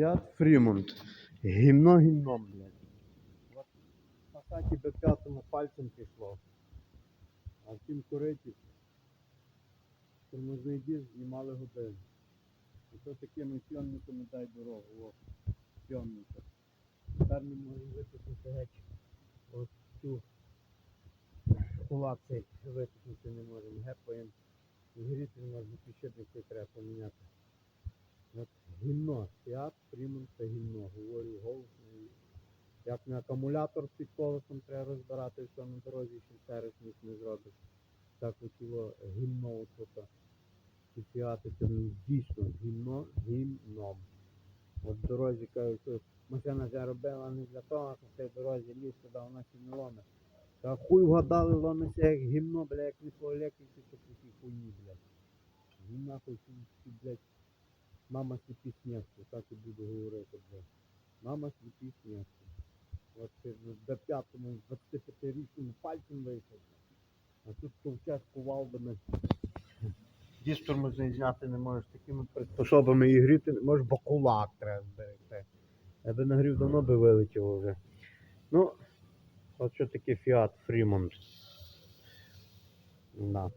Фіат Фрімонт. Гімно гімном, блядь. От на хаті би п'ятому пальцем пішло. А в тім кориті тормозний диск знімали годину. І то такими сьонниками дай дорогу. О, сьонника. Тепер ми можемо витиснути геть ось цю кулак цей витиснути не можемо. Гепаємо. Згріти не можна, підшипник треба поміняти. От гімно, Фіат, Фрімон це гімно, говорю голосно. Як не акумулятор під колесом треба розбирати, що на дорозі ще сервіс ніч не зробиш. Так от його гімно от і ну, дійсно гімно гімном. От дорозі кажуть, що машина вже робила не для того, що в цій дорозі ліс туди вона ще не ломе. Та хуй вгадали, ломиться як гімно, бля, як не то по тій хуйні, блядь. Хоч і, блядь, мама снєвки, так і буду говорити, блядь. Мама снєвки. От до п'ятому 25-річному пальцем вийшов. А тут ковчег кувалдами. Діз тормозний зняти не можеш такими приспособами і гріти можеш, бо кулак треба зберегти. Я би нагрів давно би вилетіло вже. Ну, от що таке Fiat Fremont. Да.